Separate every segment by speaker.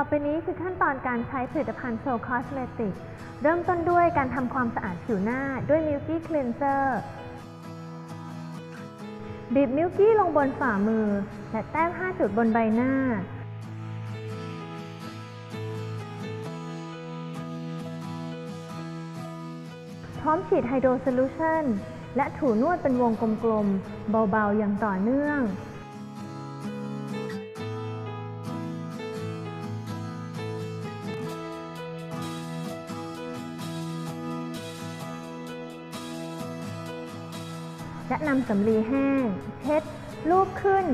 Speaker 1: ต่อไปนี้คือขั้นตอนการใช้ผลิตภัณฑ์โซคอสเมติก เริ่มต้นด้วยการทำความสะอาดผิวหน้าด้วย Milky Cleanser บีบมิลกี้ลงบนฝ่ามือ และแต้ม 5 จุดบนใบหน้า พร้อมฉีดไฮโดรโซลูชันและถูนวดเป็นวงกลมๆ เบาๆ อย่างต่อเนื่อง และนำสำลีแห้งเช็ดลูบขึ้น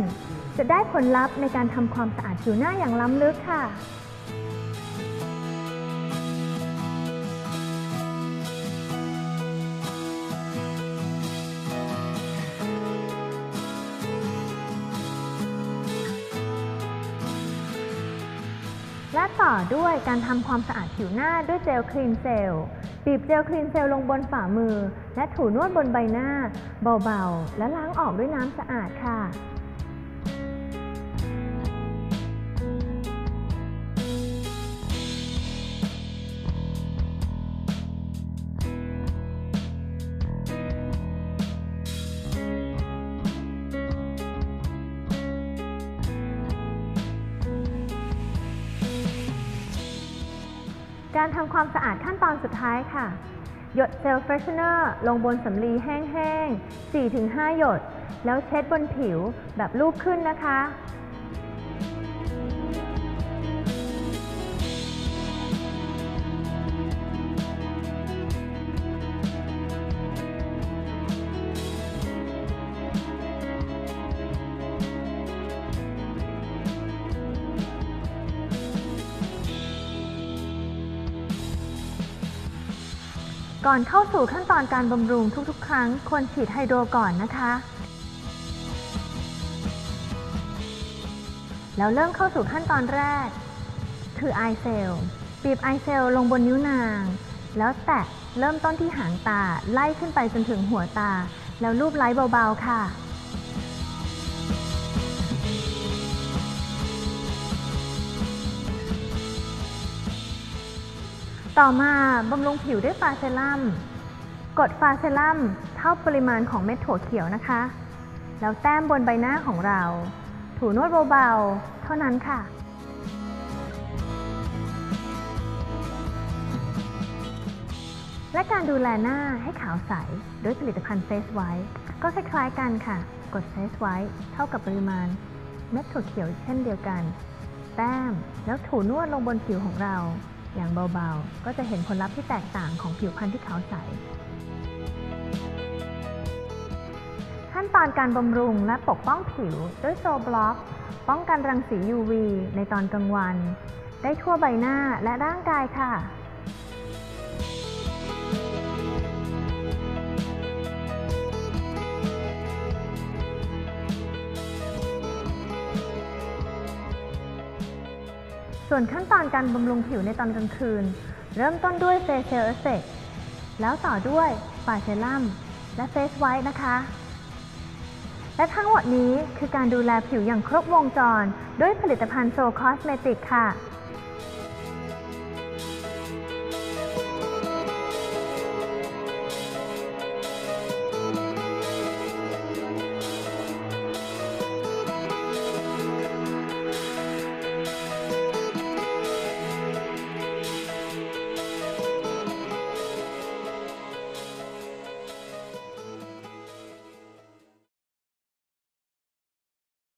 Speaker 1: จะได้ผลลัพธ์ในการทำความสะอาดผิวหน้าอย่างล้ำลึกค่ะ และต่อด้วยการทำความสะอาดผิวหน้าด้วยเจลคลีนเซลล์บีบเจลคลีนเซลล์ลงบนฝ่ามือ และถูนวดบนใบหน้า เบาๆ และล้างออกด้วยน้ำสะอาดค่ะการทำความสะอาดขั้นตอนสุดท้ายค่ะ หยดเจลเฟรชเนอร์ลงบนสำลีแห้งๆ 4-5 หยด แล้วเช็ดบนผิวแบบลูบขึ้นนะคะ ก่อนเข้าสู่ขั้นตอนการบำรุงทุกๆ ครั้งควรฉีดไฮโดรก่อนนะคะ แล้วเริ่มเข้าสู่ขั้นตอนแรก คือไอเซลบีบไอเซลลงบนนิ้วนาง แล้วแตะเริ่มต้นที่หางตาไล่ขึ้นไปจนถึงหัวตา แล้วลูบไล้เบาๆค่ะ ต่อมาบำรุงผิวด้วยฟาเซรั่มกดฟาเซรั่มเท่าปริมาณของเม็ดถั่วเขียวนะคะ แล้วแต้มบนใบหน้าของเรา ถูนวดเบาๆ เท่านั้นค่ะ และการดูแลหน้าให้ขาวใสด้วยผลิตภัณฑ์เฟสไวท์ก็คล้ายๆกันค่ะ กดเฟสไวท์เท่ากับปริมาณเม็ดถั่วเขียวเช่นเดียวกัน แต้มแล้วถูนวดลงบนผิวของเรา อย่างเบาๆ ก็จะเห็นผลลัพธ์ที่แตกต่างของผิวพรรณที่ขาวใส ขั้นตอนการบำรุงและปกป้องผิวด้วยโซบล็อก ป้องกันรังสี UV ในตอนกลางวัน ได้ทั่วใบหน้าและร่างกายค่ะ ส่วนขั้นตอนการบำรุงผิวในตอนกลางคืน เริ่มต้นด้วยเฟเซลเอฟเฟกแล้วต่อด้วยฟาเซรั่มและเฟสไวท์นะคะ และทั้งหมดนี้คือการดูแลผิวอย่างครบวงจร ด้วยผลิตภัณฑ์โซคอสเมติกค่ะ